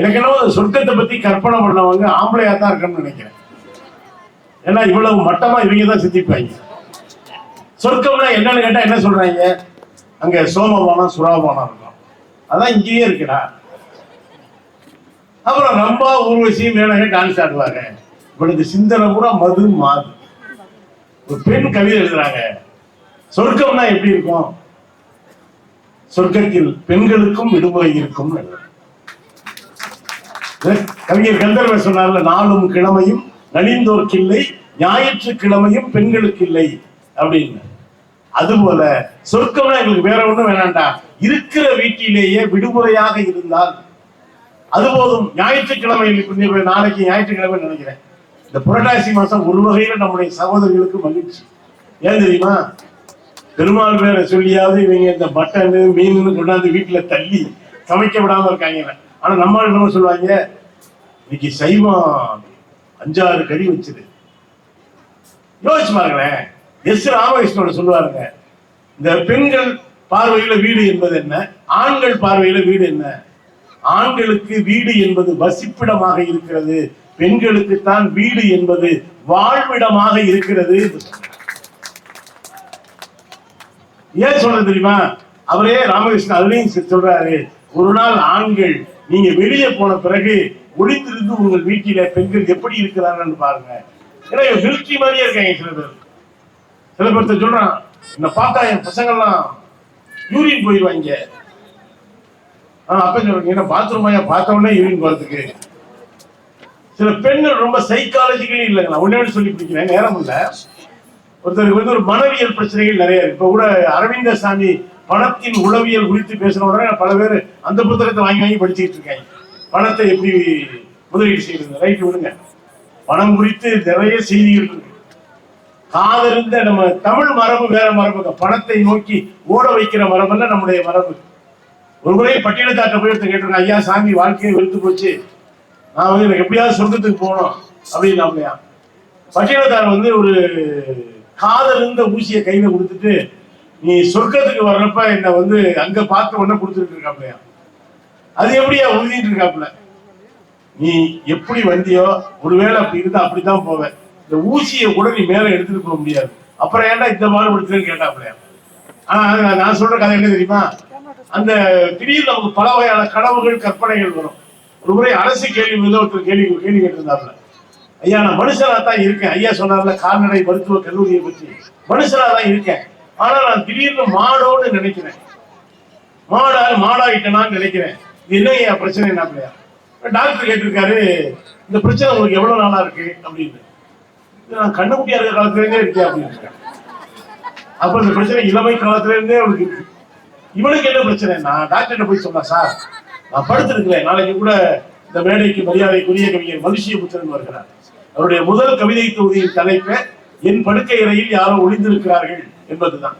எனக்கு சொர்க்கத்தை பத்தி கற்பனை பண்ணவங்க ஆம்பளையா தான் இருக்கணும்னு நினைக்கிறேன். ஏன்னா இவ்வளவு மட்டமா இவங்க தான் சிந்திப்பாங்க சொர்க்கம்னா என்னன்னு கேட்டா என்ன சொல்றாங்க? அங்க சோமபானம் சுறாபானம் இருக்கும். அதான் இங்கேயே இருக்குடா. அப்புறம் ரொம்ப ஊர்வசி மேனகை டான்ஸ் ஆடுவாங்க. இவனுக்கு சிந்தனை பூரா மது மாது. ஒரு பெண் கவிதை எழுதுறாங்க. சொர்க்கம்னா எப்படி இருக்கும்? சொர்க்கத்தில் பெண்களுக்கும் விடுமுறை இருக்கும் கவிஞர் கந்தர்வ சொன்னார்ல நாளும் கிழமையும் நலிந்தோர்க்கில்லை ஞாயிற்றுக்கிழமையும் பெண்களுக்கு இல்லை அப்படின்னு. அதுபோல சொர்க்கம்னா எங்களுக்கு வேற ஒண்ணும் வேணாண்டா. இருக்கிற வீட்டிலேயே விடுமுறையாக இருந்தால் அது போதும். ஞாயிற்றுக்கிழமை நாளைக்கு ஞாயிற்றுக்கிழமை நினைக்கிறேன். இந்த புரட்டாசி மாசம் ஒரு வகையில நம்முடைய சகோதரிகளுக்கு மகிழ்ச்சி. ஏன் தெரியுமா? பெருமாள் பேரை சொல்லியாவது இவங்க இந்த மட்டனு மீன் கொண்டாந்து வீட்டுல தள்ளி சமைக்க விடாம இருக்காங்க ஆனா நம்ம என்ன சொல்லுவாங்க? இன்னைக்கு சைவம் அஞ்சாறு கறி வச்சுது. யோசிச்சு பாருங்களேன். எஸ் ராமகிருஷ்ணோட சொல்லுவாருங்க இந்த பெண்கள் பார்வையில வீடு என்பது என்ன? ஆண்கள் பார்வையில வீடு என்ன? ஆண்களுக்கு வீடு என்பது வசிப்பிடமாக இருக்கிறது பெண்களுக்கு தான் வீடு என்பது வாழ்விடமாக இருக்கிறது. ஏன் சொல்றது தெரியுமா? அவரே ராமகிருஷ்ணன் அதுலயும் சொல்றாரு ஒரு நாள் ஆண்கள் நீங்க வெளியே போன பிறகு ஒழித்திருந்து உங்கள் வீட்டில பெண்கள் எப்படி இருக்கிறாங்கன்னு பாருங்க. ஏன்னா மிலிட்ரி மாதிரியே இருக்காங்க சில பேர். சில பேர்த்த சொல்றான் என்ன பார்த்தா என் பசங்கள்லாம் யூரின் போயிடுவாங்க அப்ப சொல்றேன் என்ன பாத்ரூம் பார்த்த உடனே யூரின் போறதுக்கு. சில பெண்கள் ரொம்ப சைக்காலஜிக்கலி இல்லைங்க நான் ஒண்ணே ஒண்ணு சொல்லி பிடிக்கிறேன் நேரம் இல்ல. ஒருத்தருக்கு வந்து ஒரு மனவியல் பிரச்சனைகள் நிறைய இருக்கு. இப்ப கூட அரவிந்த சாமி பணத்தின் உளவியல் குறித்து பேசின உடனே பல பேர் அந்த புத்தகத்தை வாங்கி வாங்கி படிச்சுட்டு இருக்காங்க. பணத்தை எப்படி முதலீடு செய்யறது ரைட்டு விடுங்க. பணம் குறித்து நிறைய செய்திகள் இருக்கு. காதிருந்த நம்ம தமிழ் மரபு வேற மரபு. பணத்தை நோக்கி ஓட வைக்கிற மரபல்ல நம்முடைய மரபு. ஒரு முறை பட்டியலத்தாட்ட போய் எடுத்து கேட்டிருக்காங்க ஐயா சாமி வாழ்க்கையை வெறுத்து போச்சு. நான் வந்து எனக்கு எப்படியாவது சொர்க்கத்துக்கு போகணும். அப்படின்னு அப்படியா பட்டியலத்தார் வந்து ஒரு காதலிருந்த ஊசியை கையில கொடுத்துட்டு நீ சொர்க்கத்துக்கு வர்றப்ப என்ன வந்து அங்க பார்த்த உடனே கொடுத்துட்டு இருக்காப்லையா. அது எப்படியா உறுதிட்டு இருக்காப்புல? நீ எப்படி வந்தியோ ஒருவேளை அப்படி இருந்தா அப்படித்தான் போவேன். இந்த ஊசியை கூட நீ மேல எடுத்துட்டு போக முடியாது. அப்புறம் ஏன்டா இந்த மாதிரி கொடுத்துன்னு கேட்டாப்லையா ஆனா அது நான் சொல்ற கதை என்ன தெரியுமா? அந்த திடீர்னு நமக்கு பல வகையான கனவுகள் கற்பனைகள் வரும். ஒரு முறை அரசு கேள்வி மீது ஒருத்தர் கேள்வி கேள்வி கேட்டிருந்தாப்புல. ஐயா நான் மனுஷனா தான் இருக்கேன். ஐயா சொன்னார்ல கால்நடை மருத்துவ கல்லூரியை பற்றி மனுஷனா தான் இருக்கேன். ஆனா நான் திடீர்னு மாடோன்னு நினைக்கிறேன். மாடா மாடாயிட்டனான்னு நினைக்கிறேன். என்ன என் பிரச்சனை என்ன அப்படியா டாக்டர் கேட்டிருக்காரு இந்த பிரச்சனை உங்களுக்கு எவ்வளவு நாளா இருக்கு அப்படின்னு. நான் கண்ணுக்குட்டியா இருக்கிற காலத்துல இருந்தே இருக்கேன் அப்படின்னு. அப்ப இந்த பிரச்சனை இளமை காலத்துல இருந்தே அவனுக்கு இருக்கு. இவனுக்கு என்ன பிரச்சனை? நான் டாக்டர்கிட்ட போய் சொன்னா சார் நான் படுத்திருக்கிறேன். நாளைக்கு கூட இந்த மேடைக்கு மரியாதைக்குரிய கவிஞர் மனுஷிய புத்திரன் வருகிறார். அவருடைய முதல் கவிதை தொகுதியின் தலைப்பை என் படுக்கை அறையில் யாரோ ஒளிந்திருக்கிறார்கள் என்பதுதான்.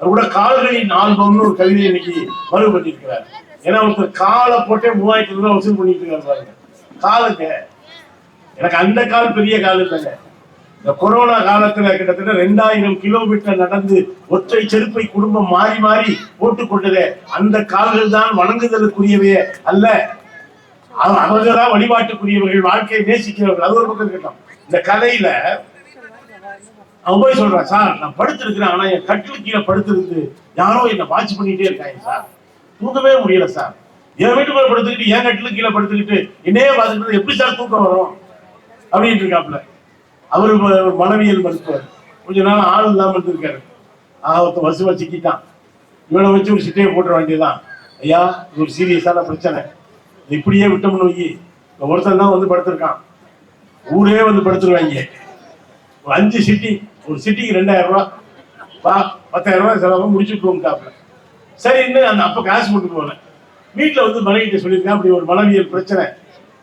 அவர் கூட கால்களின் ஆல்பம்னு ஒரு கவிதை இன்னைக்கு மறு பண்ணியிருக்கிறார். ஏன்னா ஒருத்தர் காலை போட்டே மூவாயிரத்தி ரூபாய் வசூல் பண்ணிட்டு இருக்காரு பாருங்க காலுங்க. எனக்கு அந்த கால் பெரிய கால் இல்லைங்க. இந்த கொரோனா காலத்துல கிட்டத்தட்ட ரெண்டாயிரம் கிலோமீட்டர் நடந்து ஒற்றை செருப்பை குடும்பம் மாறி மாறி போட்டுக் கொண்டதே அந்த கால்கள் தான் வணங்குதலுக்குரியவையே அல்ல. அவ- அவர்கள்தான் வழிபாட்டுக்குரியவர்கள் வாழ்க்கையை நேசிக்கிறவர்கள் அது ஒரு பக்கம் இருக்கட்டும். இந்த கதையில அவன் போய் சொல்றான் சார் நான் படுத்திருக்கிறேன் ஆனா என் கட்டில் கீழே படுத்திருந்து யாரோ என்ன வாட்ச் பண்ணிட்டே இருக்காங்க சார். தூங்கவே முடியல சார். என் வீட்டுக்குள்ள படுத்துக்கிட்டு என் கட்டில கீழே படுத்துக்கிட்டு என்னையே பார்த்துக்கிட்டு எப்படி சார் தூக்கம் வரும்? அப்படின்ட்டு இருக்காப்புல. அவரு ம- மனவியல் மருத்துவர். கொஞ்ச நாள் ஆள் இல்லாம இருந்திருக்காரு. ஆஹ் ஒருத்தன் வசுவா சிக்கிட்டான். இவனை வச்சு ஒரு சிட்டையை போட்டுற வேண்டியதுதான். ஐயா இது ஒரு சீரியஸான பிரச்சனை. இப்படியே விட்டோம்னு வை இந்த ஒருத்தன் தான் வந்து படுத்திருக்கான். ஊரே வந்து படுத்துருவாங்க ஒரு அஞ்சு சிட்டி ஒரு சிட்டிக்கு ரெண்டாயிரம் ரூபா. பா பத்தாயிரம் ரூபாய் செலவு முடிச்சுட்டு போட்டாப்ல சரின்னு அந்த அப்ப காசு கொண்டு போனேன் வீட்டுல வந்து மனைவிட்ட சொல்லியிருக்கேன் அப்படி ஒரு மனவியல் பிரச்சனை.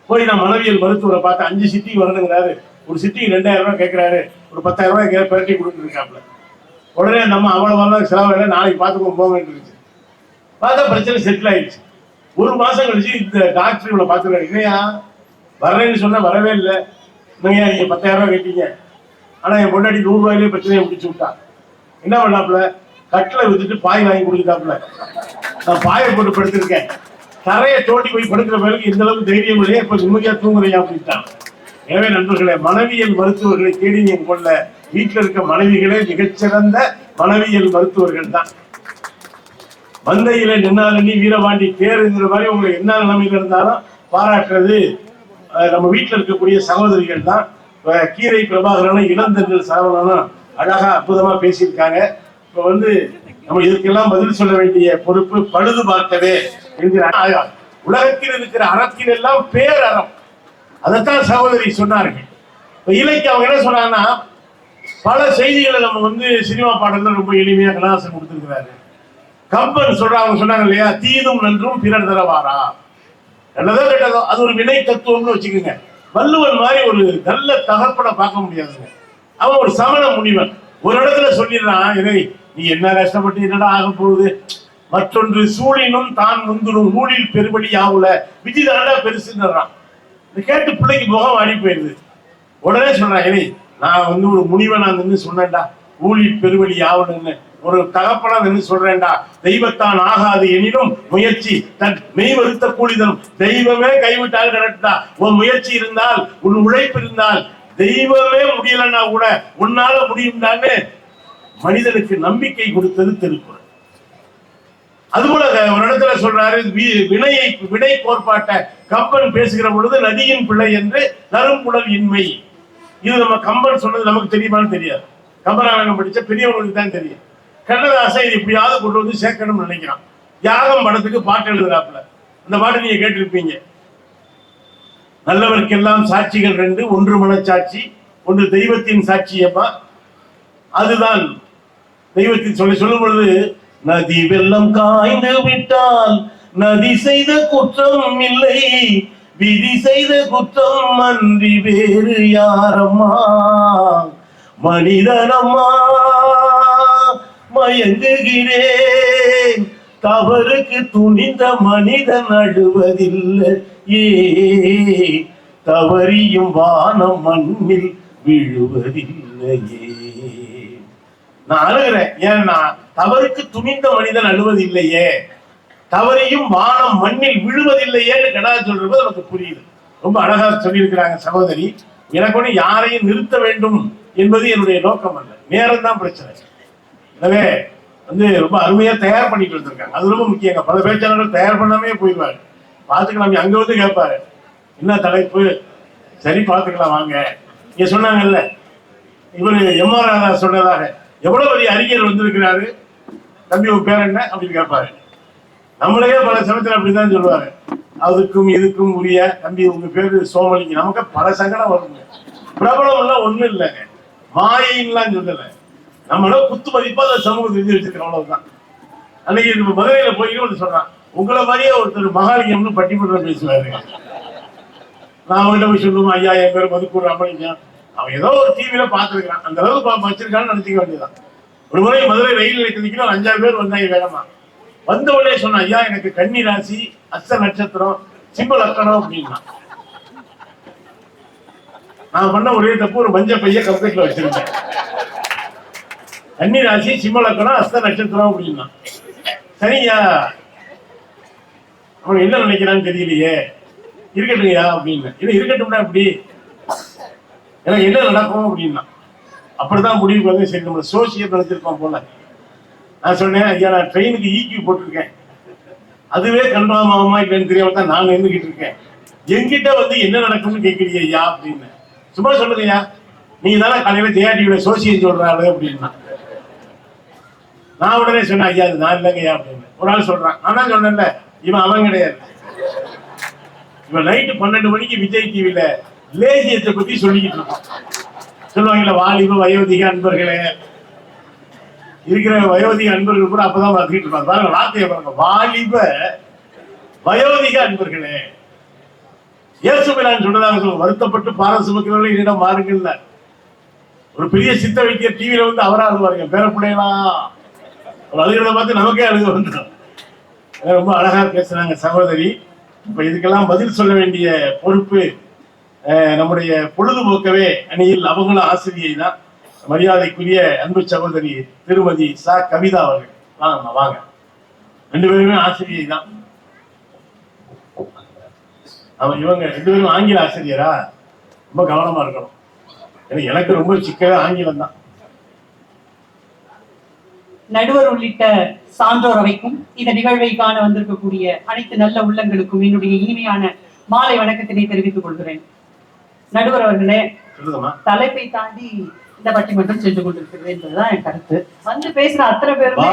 போய் நான் மனவியல் மருத்துவரை பார்த்து அஞ்சு சிட்டி வரணுங்கிறாரு. ஒரு சிட்டிக்கு ரெண்டாயிரம் ரூபாய் கேட்கிறாரு ஒரு பத்தாயிரம் ரூபாய் கே பிரட்டி கொடுத்துட்டு உடனே நம்ம அவ்வளவு செலவு நாளைக்கு பார்த்துக்கோ போங்கன்னு இருந்துச்சு பார்த்தா பிரச்சனை செட்டில் ஆயிடுச்சு. ஒரு மாசம் கழிச்சு இந்த டாக்டர் இவளை பார்த்துருக்காரு இல்லையா வரேன்னு சொன்னா வரவே இல்லை. இல்லையா நீங்க பத்தாயிரம் ரூபாய் கேட்டீங்க ஆனா என் பொண்டாட்டி நூறு பிரச்சனையை முடிச்சு விட்டா. என்ன பண்ணாப்புல? கட்டில வித்துட்டு பாய் வாங்கி கொடுக்குறாப்புல நான் பாயை போட்டு படுத்திருக்கேன். தரையை தோண்டி போய் படுக்கிற பிறகு இந்த அளவுக்கு தைரியம் இல்லையா இப்ப நிம்மதியா தூங்குறையா அப்படின்ட்டாங்க. எனவே நண்பர்களே மனைவியல் மருத்துவர்களை தேடி நீங்க கொள்ள வீட்டில் இருக்க மனைவிகளே மிகச்சிறந்த மனைவியல் மருத்துவர்கள் தான். மந்தையில நின்னாலனி வீரபாண்டி தேருங்கிற மாதிரி உங்களை என்ன நிலைமையில இருந்தாலும் பாராட்டுறது நம்ம வீட்டில் இருக்கக்கூடிய சகோதரிகள் தான். கீரை பிரபாகரனும் இளந்தர்கள் சரவணனும் அழகா அற்புதமா பேசியிருக்காங்க. இப்ப வந்து நம்ம இதுக்கெல்லாம் பதில் சொல்ல வேண்டிய பொறுப்பு பழுது பார்த்ததே என்கிற உலகத்தில் இருக்கிற அறத்தில் எல்லாம் பேரறம். அதைத்தான் சகோதரி சொன்னார்கள். இப்ப இலைக்கு அவங்க என்ன சொன்னாங்கன்னா பல செய்திகளை நம்ம வந்து சினிமா பாடல்கள் ரொம்ப எளிமையா கலாசம் கொடுத்துருக்கிறாரு. கம்பன் சொல்றாங்க சொன்னாங்க இல்லையா தீதும் நன்றும் பிறர் தரவாரா? நல்லதோ கேட்டதோ அது ஒரு வினை தத்துவம்னு வச்சுக்கோங்க. வள்ளுவன் மாதிரி ஒரு நல்ல தகப்பனை பார்க்க முடியாதுங்க. அவன் ஒரு சமண முனிவன். ஒரு இடத்துல சொல்லிடுறான் இதை நீ என்ன கஷ்டப்பட்டு என்னடா ஆக போகுது? மற்றொன்று சூழினும் தான் முந்தினும் நூலில் பெருபடி ஆகல விதிதாண்டா பெருசுன்றான் கேட்டு பிள்ளைக்கு முகம் ஆடி போயிருது. உடனே சொல்றான் இதை நான் வந்து ஒரு முனிவனா நின்று சொன்னேன்டா. ஊழில் பெருவழி ஆகணும்னு ஒரு தகப்பனா நின்று சொல்றேன்டா. தெய்வத்தான் ஆகாது எனினும் முயற்சி தன் மெய் வருத்த கூலிதனும் தெய்வமே கைவிட்டால் கரெக்டா உன் முயற்சி இருந்தால் உன் உழைப்பு இருந்தால் தெய்வமே முடியலன்னா கூட உன்னால முடியும்டான்னு மனிதனுக்கு நம்பிக்கை கொடுத்தது திருக்குறள். அதுபோல ஒரு இடத்துல சொல்றாரு வி- வினையை வினை கோட்பாட்டை கம்பன் பேசுகிற பொழுது நதியின் பிள்ளை என்று நறும்புடல் இன்மை. இது நம்ம கம்பன் சொன்னது நமக்கு தெரியுமான்னு தெரியாது. கம்பராமாயணம் படிச்ச பெரியவங்களுக்கு தான் தெரியும். கண்ணதாசன் இது இப்படியாவது கொண்டு வந்து சேர்க்கணும்னு நினைக்கிறான். யாகம் படத்துக்கு பாட்டு எழுதுறாப்புல. அந்த பாட்டு நீங்க கேட்டிருப்பீங்க. நல்லவர்க்கெல்லாம் சாட்சிகள் ரெண்டு ஒன்று மனச்சாட்சி ஒன்று தெய்வத்தின் சாட்சியப்பா அதுதான் தெய்வத்தின் சொல்லி சொல்லும் பொழுது நதி வெள்ளம் காய்ந்து விட்டால் நதி செய்த குற்றம் இல்லை விதி செய்த குற்றம் அன்றி வேறு யாரம்மா? மனிதனம்மா மயங்குகிறேன். தவறுக்கு துணிந்த மனிதன் அழுவதில்லை. ஏ தவறியும் வானம் மண்ணில் விழுவதில்லையே. நான் அழுகிறேன். ஏன்னா தவறுக்கு துணிந்த மனிதன் அழுவதில்லையே. தவறையும் வானம் மண்ணில் விழுவதில்லையேன்னு கடா சொல்றது நமக்கு புரியுது. ரொம்ப அழகா சொல்லியிருக்கிறாங்க சகோதரி. எனக்கு ஒன்று யாரையும் நிறுத்த வேண்டும் என்பது என்னுடைய நோக்கம் அல்ல. நேரம் தான் பிரச்சனை. எனவே வந்து ரொம்ப அருமையா தயார் பண்ணிட்டு வந்திருக்காங்க அது ரொம்ப முக்கியங்க பல பேச்சாளர்கள் தயார் பண்ணாமே போயிடுவாரு பார்த்துக்கலாம் அங்க வந்து கேட்பாரு. என்ன தலைப்பு? சரி பார்த்துக்கலாம் வாங்க. நீங்கள் சொன்னாங்கல்ல இவரு எம் ஆர் ராதா சொன்னதாக. எவ்வளவு பெரிய அறிஞர் வந்திருக்கிறாரு? தம்பி உன் பேர் என்ன? அப்படின்னு கேட்பாரு. நம்மளே பல சமயத்துல அப்படிதான் சொல்லுவாரு. அதுக்கும் இதுக்கும் உரிய தம்பி உங்க பேரு சோமலிங்க நமக்கு பல சங்கடம் வருங்க. பிரபலம் எல்லாம் ஒண்ணும் இல்லைங்க. மாயின்லாம் சொல்லலை. நம்மள குத்து மதிப்பா அந்த சமூகத்தை எழுதி வச்சிருக்கோம் அவ்வளவுதான். அன்னைக்கு நம்ம மதுரையில போய் ஒன்று சொல்றான் உங்களை மாதிரியே ஒருத்தர் மகாலிங்கம்னு பட்டிமன்றம் பேசுவாரு. நான் அவன்கிட்ட போய் சொல்லுவோம் ஐயா என் பேர் மதுக்கூர் ராமலிங்கம். அவன் ஏதோ ஒரு டிவியில பாத்துருக்கான் அந்த அளவுக்கு வச்சிருக்கான்னு நினைச்சுக்க வேண்டியதான் ஒரு முறை மதுரை ரயில் நிலையத்துக்கு ஒரு அஞ்சாறு பேர் வந்தாங்க வேகமா. வந்த உடனே சொன்னான் ஐயா எனக்கு கன்னி ராசி அஸ்த நட்சத்திரம் சிம்ப லக்கணம் அப்படின்னா. நான் பண்ண ஒரே தப்பு ஒரு மஞ்சள் பைய கம்ப்யூட்டர்ல வச்சிருந்தேன். கன்னி ராசி சிம்ம லக்கணம் அஸ்த நட்சத்திரம் அப்படின்னா. சரிங்கய்யா அவன் என்ன நினைக்கிறான்னு தெரியலையே. இருக்கட்டும்யா அப்படின்னா. இது இருக்கட்டும்னா அப்படி எனக்கு என்ன நடக்கும் அப்படின்னா. அப்படிதான் முடிவுக்கு வந்து சரி நம்ம சோசியல் நினைச்சிருக்கோம் போல. நான் சொன்னேன் ஐயா நான் ட்ரெயினுக்கு ஈக்யூ போட்டிருக்கேன். அதுவே கன்ஃபார்ம் ஆகுமா இல்லைன்னு தெரியாம தான் நான் நின்றுகிட்டு இருக்கேன். என்கிட்ட வந்து என்ன நடக்கும்னு கேட்குறீங்க ஐயா அப்படின்னு. சும்மா சொல்லுங்க ஐயா. நீங்க தானே காலையில ஜெயா சோசியம் சொல்றாரு அப்படின்னா. நான் உடனே சொன்னேன் ஐயா அது நான் இல்லைங்க ஐயா அப்படின்னு. ஒரு ஆள் சொல்றான். நான் சொன்னேன்ல இவன் அவன் கிடையாது. இவன் நைட்டு பன்னெண்டு மணிக்கு விஜய் டிவியில லேசியத்தை பத்தி சொல்லிக்கிட்டு இருக்கான். சொல்லுவாங்கல்ல வாலிப வயோதிக அன்பர்களே. இருக்கிற வயோதிக அன்பர்கள் கூட அப்பதான் பார்த்துக்கிட்டு இருப்பாங்க. பாருங்க வார்த்தையை பாருங்க. வாலிப வயோதிக அன்பர்களே. இயேசுபிரான் சொன்னதாக சொல்லுவோம் வருத்தப்பட்டு பாரசுமக்கிறவர்கள் என்னிடம் மாறுங்கள்ல ஒரு பெரிய சித்த வைத்தியர் டிவியில வந்து அவரா வருவாருங்க பேர அழுகிறத பார்த்து நமக்கே அழுக வந்துடும். ரொம்ப அழகா பேசுறாங்க சகோதரி. இப்ப இதுக்கெல்லாம் பதில் சொல்ல வேண்டிய பொறுப்பு நம்முடைய பொழுதுபோக்கவே அணியில் அவங்களும் ஆசிரியை தான் மரியாதைக்குரிய அன்பு சகோதரி திருமதி ச. கவிதா அவர்கள். வாங்க வாங்க. ரெண்டு பேருமே ஆசிரியை தான் அவன் இவங்க ரெண்டு பேரும் ஆங்கில ஆசிரியரா? ரொம்ப கவனமா இருக்கணும். ஏன்னா எனக்கு ரொம்ப சிக்கவே ஆங்கிலம் தான். நடுவர் உள்ளிட்ட சான்றோர் அவைக்கும் இந்த நிகழ்வை காண வந்திருக்கக்கூடிய அனைத்து நல்ல உள்ளங்களுக்கும் என்னுடைய இனிமையான மாலை வணக்கத்தினை தெரிவித்துக் கொள்கிறேன். நடுவர் அவர்களே தலைப்பை தாண்டி இந்த பட்டிமன்றம் சென்று கொண்டிருக்கிறது என்பதுதான் என் கருத்து. வந்து பேசுற அத்தனை பேருமே